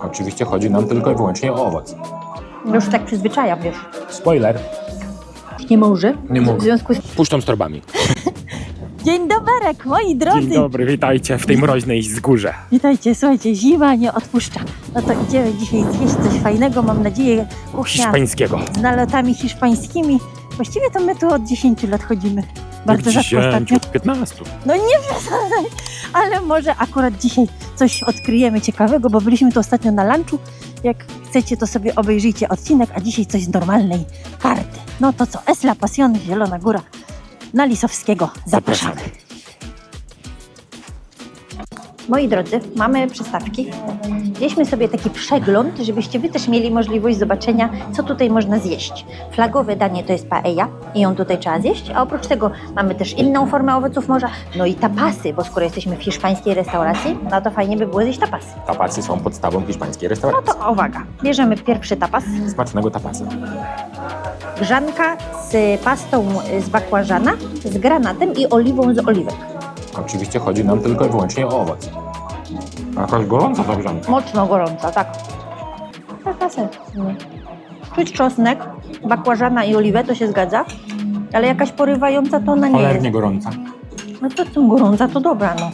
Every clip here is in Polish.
Oczywiście chodzi nam tylko i wyłącznie o owoc. Już tak przyzwyczajam, wiesz. Spoiler. Nie może. Nie mogę. W związku z... Puszczą z torbami. Dzień doberek, moi drodzy. Dzień dobry, witajcie w tej mroźnej wzgórze. Witajcie, słuchajcie, zima nie odpuszcza. No to idziemy dzisiaj zjeść coś fajnego, mam nadzieję, kuchnia Hiszpańskiego. z nalotami hiszpańskimi. Właściwie to my tu od 10 lat chodzimy. Bardzo rzadko ostatnio. 15. No nie przesadzaj, ale może akurat dzisiaj coś odkryjemy ciekawego, bo byliśmy tu ostatnio na lunchu. Jak chcecie, to sobie obejrzyjcie odcinek, a dzisiaj coś z normalnej karty. No to co, Esla Pasjon, Zielona Góra, na Lisowskiego. Zapraszamy. Moi drodzy, mamy przystawki. Wzięliśmy sobie taki przegląd, żebyście Wy też mieli możliwość zobaczenia, co tutaj można zjeść. Flagowe danie to jest paella i ją tutaj trzeba zjeść, a oprócz tego mamy też inną formę owoców morza, no i tapasy, bo skoro jesteśmy w hiszpańskiej restauracji, no to fajnie by było zjeść tapasy. Tapasy są podstawą hiszpańskiej No restauracji. to uwaga, bierzemy pierwszy tapas. Smacznego tapasa. Grzanka z pastą z bakłażana, z granatem i oliwą z oliwek. Oczywiście chodzi nam tylko i wyłącznie o owoc. Jakaś gorąca ta grzanka. Mocno gorąca, tak. Taka se- nie. Czuć czosnek, bakłażana i oliwę, to się zgadza. Ale jakaś porywająca to ona nie jest. Cholernie gorąca. No to co gorąca, to dobra, no.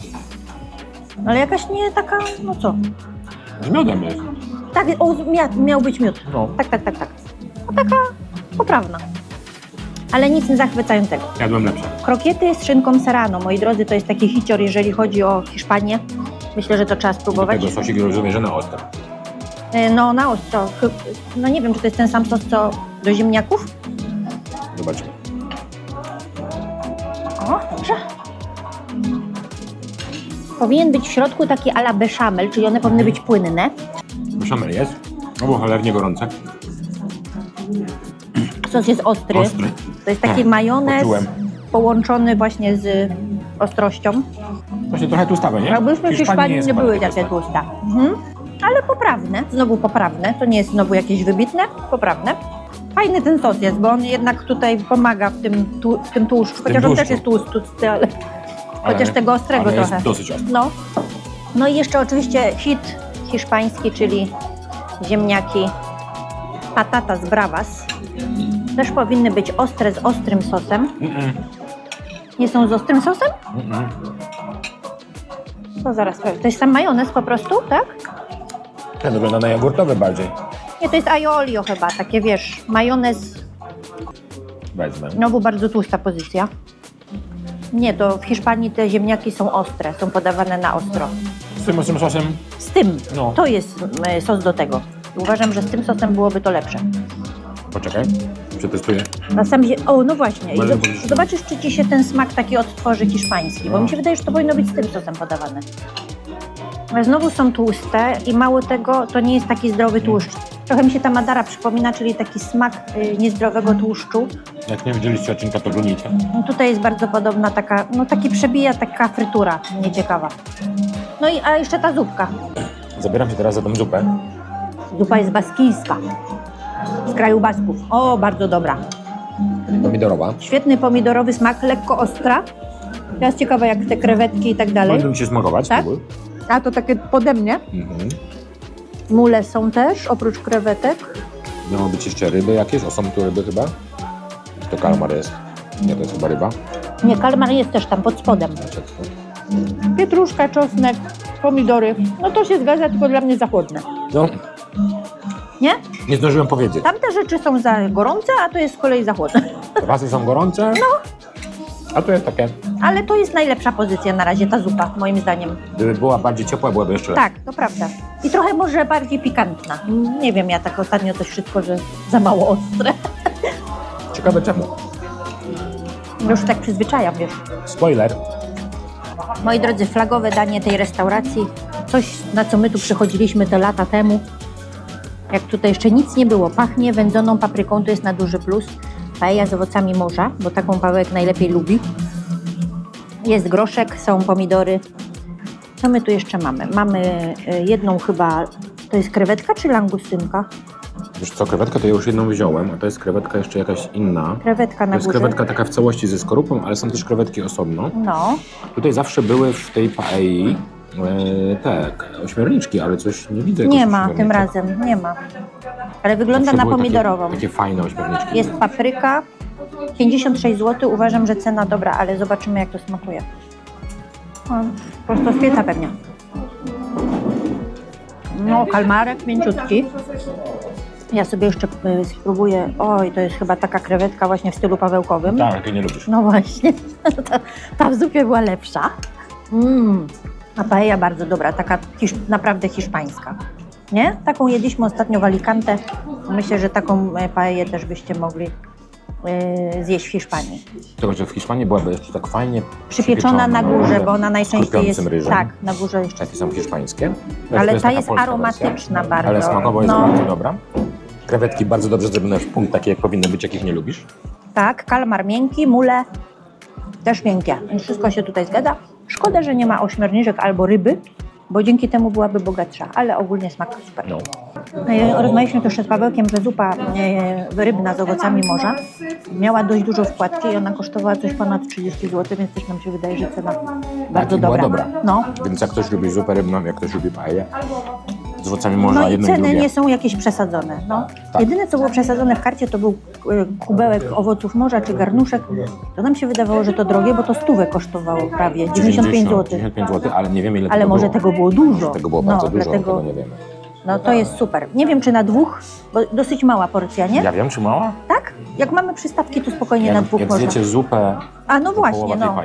Ale jakaś nie taka, no co? Z miodem jest. Tak, o, mia, miał być miód. No. Tak, tak, tak, tak. No taka poprawna. Ale nic nie zachwycającego. Jadłem lepsze. Krokiety z szynką serrano, moi drodzy, to jest taki hicior, jeżeli chodzi o Hiszpanię. Myślę, że to trzeba spróbować. tego sosik rozumiem, że na ostro. Y, No, na ostro. Chy- No nie wiem, czy to jest ten sam sos, co do ziemniaków. Zobaczymy. O, dobrze. Powinien być w środku taki ala bechamel, czyli one powinny być płynne. Beszamel jest. No bo cholernie gorące. Sos jest ostry. Ostry. To jest taki O, majonez poczułem. połączony właśnie z ostrością. Właśnie trochę tłustawe, nie? Jakbyśmy w Hiszpanii jest nie chyba były takie tłuste. tłuste. Mhm. Ale poprawne, znowu poprawne. To nie jest znowu jakieś wybitne, poprawne. Fajny ten sos jest, bo on jednak tutaj pomaga w tym, tu, w tym tłuszczu. Chociaż on tłuszczu. też jest tłusty, ale chociaż tego ostrego ale jest trochę. dosyć. No. no i jeszcze oczywiście hit hiszpański, czyli ziemniaki patatas bravas. Też powinny być ostre z ostrym sosem. Mm-mm. Nie są z ostrym sosem? Mm-mm. To zaraz powiem. To jest sam majonez po prostu, tak? Ten wygląda na jogurtowy bardziej. Nie, to jest aiolio chyba, takie wiesz, majonez, Wezmę. znowu bardzo tłusta pozycja. Nie, to w Hiszpanii te ziemniaki są ostre, są podawane na ostro. Z tym ostrym sosem Z tym, No. to jest e, sos do tego. Uważam, że z tym sosem byłoby to lepsze. Poczekaj, przetestuję. Na sam zie- O, no właśnie. I Bardzo zobaczysz, czy ci się ten smak taki odtworzy hiszpański, bo No. mi się wydaje, że to powinno być z tym sosem podawane. Ale znowu są tłuste i mało tego, to nie jest taki zdrowy tłuszcz. Trochę mi się ta madara przypomina, czyli taki smak y, niezdrowego tłuszczu. Jak nie widzieliście odcinka, to glunicie. No Tutaj jest bardzo podobna taka, no taki przebija taka frytura, nieciekawa. No i a jeszcze ta zupka. Zabieram się teraz za tą zupę. Zupa jest baskijska, z kraju Basków. O, bardzo dobra. Pomidorowa. Świetny pomidorowy smak, lekko ostra. Teraz ciekawa jak te krewetki i tak dalej. Będę mi się smakować. Tak? spróbuj. A to takie pode mnie. Mhm. Mule są też, oprócz krewetek. Miało być jeszcze ryby jakieś. O, są tu ryby chyba. Czy to kalmar jest? Nie, to jest chyba ryba. Nie, kalmar jest też tam pod spodem. Znaczy, Pietruszka, czosnek, pomidory. No to się zgadza, tylko dla mnie za chłodne. No, Nie? nie zdążyłem powiedzieć. Tamte rzeczy są za gorące, a to jest z kolei za chłodne. Wasy są gorące. No. A tu jest takie. Ale to jest najlepsza pozycja na razie, ta zupa, moim zdaniem. Gdyby była bardziej ciepła, byłaby jeszcze lepsza. Tak, to prawda. I trochę może bardziej pikantna. Nie wiem, ja tak ostatnio coś wszystko, że za mało ostre. Ciekawe czemu. Już tak przyzwyczajam, wiesz. Spoiler. Moi drodzy, flagowe danie tej restauracji, coś na co my tu przychodziliśmy te lata temu. Jak tutaj jeszcze nic nie było, pachnie wędzoną papryką, to jest na duży plus. Paella z owocami morza, bo taką Pawełek najlepiej lubi. Jest groszek, są pomidory. Co my tu jeszcze mamy? Mamy y, jedną chyba, to jest krewetka czy langustynka? Wiesz co, krewetkę to ja już jedną wziąłem, a to jest krewetka jeszcze jakaś inna. Krewetka To na jest górze. krewetka taka w całości ze skorupą, ale są też krewetki osobno. No, Tutaj zawsze były w tej paei e, te ośmiorniczki, ale coś nie widzę. Nie jakoś ma tym ośmiorniczek. razem, nie ma. Ale wygląda Zawsze na były pomidorową. Takie, takie fajne ośmiorniczki. Jest papryka, 56 zł. Uważam, że cena dobra, ale zobaczymy jak to smakuje. O, prosto z pieca pewnie. No, kalmarek mięciutki. Ja sobie jeszcze y, spróbuję. Oj, to jest chyba taka krewetka właśnie w stylu pawełkowym. Tak, ty nie lubisz. No właśnie, ta, ta w zupie była lepsza. Mmm, a paella bardzo dobra, taka hisz, naprawdę hiszpańska. Nie? Taką jedliśmy ostatnio w Alicante. Myślę, że taką e, paellę też byście mogli e, zjeść w Hiszpanii. Tylko, że w Hiszpanii byłaby jeszcze tak fajnie Przypieczona na górze, bo ona najczęściej jest... ryżem. Tak, na górze jeszcze. Takie są hiszpańskie. Ale to ta jest polska aromatyczna wersja. bardzo. Ale smakowo jest No. bardzo dobra. Krewetki bardzo dobrze zrobione w punkt, takie jak powinny być, jakich nie lubisz. Tak, kalmar miękki, mule też miękkie. Wszystko się tutaj zgadza. Szkoda, że nie ma ośmiorniczek albo ryby, bo dzięki temu byłaby bogatsza, ale ogólnie smak super. No. E, Rozmawialiśmy też z Pawełkiem, że zupa e, rybna z owocami morza miała dość dużo wkładki i ona kosztowała coś ponad 30 zł, więc też nam się wydaje, że cena bardzo i była dobra. dobra. No. Więc jak ktoś lubi zupę rybną, jak ktoś lubi paję, z owocami można No i jedno i ceny drugie. nie są jakieś przesadzone. No. Tak. Jedyne, co było przesadzone w karcie, to był e, kubełek owoców morza czy garnuszek. To nam się wydawało, że to drogie, bo to stówę kosztowało prawie, 95 zł. 95 zł, ale nie wiemy ile Ale tego może było. tego było dużo. Tego było No, bardzo dużo, dlatego- tego nie wiemy. No to jest super. Nie wiem, czy na dwóch, bo dosyć mała porcja, nie? Ja wiem, czy mała? Tak? Jak mamy przystawki, to spokojnie na Jak, dwóch jak można. zjecie zupę A no właśnie, no.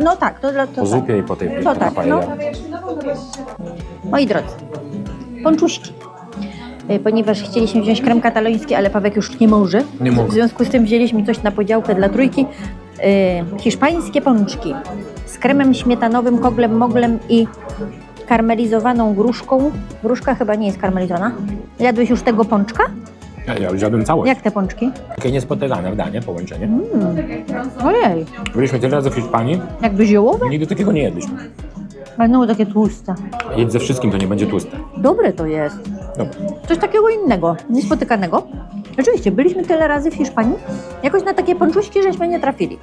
No tak, to, dla- to po tak. zupie i po tej To ta tak, paella. no. Moi drodzy, ponczuśki. Y, Ponieważ chcieliśmy wziąć krem kataloński, ale Pawek już nie może. Nie mogę. W związku z tym wzięliśmy coś na podziałkę dla trójki. Y, hiszpańskie pączki z kremem śmietanowym, koglem, moglem i karmelizowaną gruszką. Gruszka chyba nie jest karmelizowana. Jadłeś już tego pączka? Ja, ja jadłem całość. Jak te pączki? Takie niespotykane w danie, połączenie. Ojej, Byliśmy tyle razy w Hiszpanii, jakby ziołowe? nigdy takiego nie jedliśmy. Ale no takie tłuste. Jedz ze wszystkim, to nie będzie tłuste. Dobre to jest. Dobra. Coś takiego innego, niespotykanego. Rzeczywiście, byliśmy tyle razy w Hiszpanii, jakoś na takie pączuśki żeśmy nie trafili.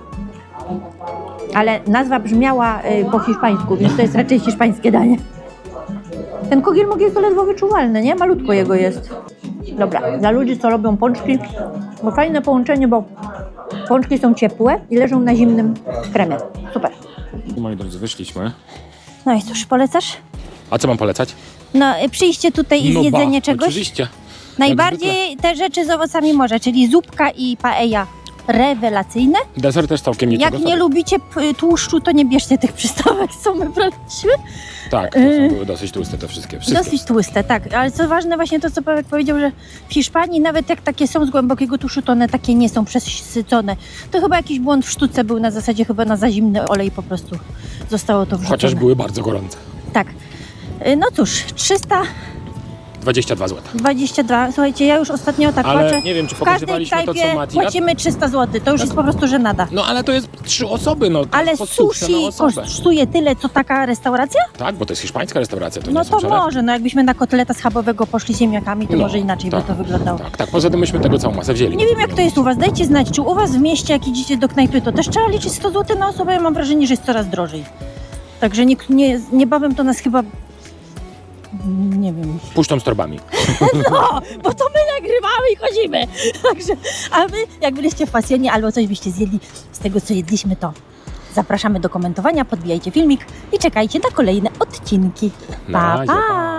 Ale nazwa brzmiała y, po hiszpańsku, więc to jest raczej hiszpańskie danie. Ten kogiel mogiel to ledwo wyczuwalny, nie? Malutko jego jest. Dobra, dla ludzi, co lubią pączki, bo fajne połączenie, bo pączki są ciepłe i leżą na zimnym kremie. Super. Moi drodzy, wyszliśmy. No i cóż, polecasz? A co mam polecać? No, y, przyjście tutaj i No zjedzenie ba, czegoś? Oczywiście. Najbardziej te rzeczy z owocami morza, czyli zupka i paella rewelacyjne. Deser też całkiem niczego Jak nie sobie. lubicie p- tłuszczu, to nie bierzcie tych przystawek, co my braliśmy. Tak, to są były dosyć tłuste te wszystkie. wszystkie. Dosyć tłuste, tak. Ale co ważne, właśnie to, co Paweł powiedział, że w Hiszpanii nawet jak takie są z głębokiego tłuszczu, to one takie nie są przesycone. To chyba jakiś błąd w sztuce był na zasadzie chyba na za zimny olej po prostu zostało to wrzucone. Chociaż były bardzo gorące. Tak. Y, No cóż, 322. 22 zł. Słuchajcie, ja już ostatnio tak Ale płacę. nie wiem, czy w każdej to, co knajpie Mati jadł? płacimy 300 zł. To już jest po prostu żenada. No ale to jest trzy osoby, no. Ale po stówce na sushi osobę. kosztuje tyle, co taka restauracja? Tak, bo to jest hiszpańska restauracja, to No nie są to może, no jakbyśmy na kotleta schabowego poszli z ziemniakami, to No, może inaczej tak, by to wyglądało. Tak, tak. Poza tym myśmy tego całą masę wzięli. Nie wiem jak to jest u Was, dajcie znać, czy u Was w mieście jak idziecie do knajpy, to też trzeba liczyć 100 zł na osobę, ja mam wrażenie, że jest coraz drożej. Także nie, nie, niebawem to nas chyba... Nie wiem. Puszczą z torbami. No, bo to my nagrywamy i chodzimy. Także, a Wy, jak byliście w pasjonie albo coś byście zjedli z tego, co jedliśmy, to zapraszamy do komentowania, podbijajcie filmik i czekajcie na kolejne odcinki. Pa, Na razie, pa!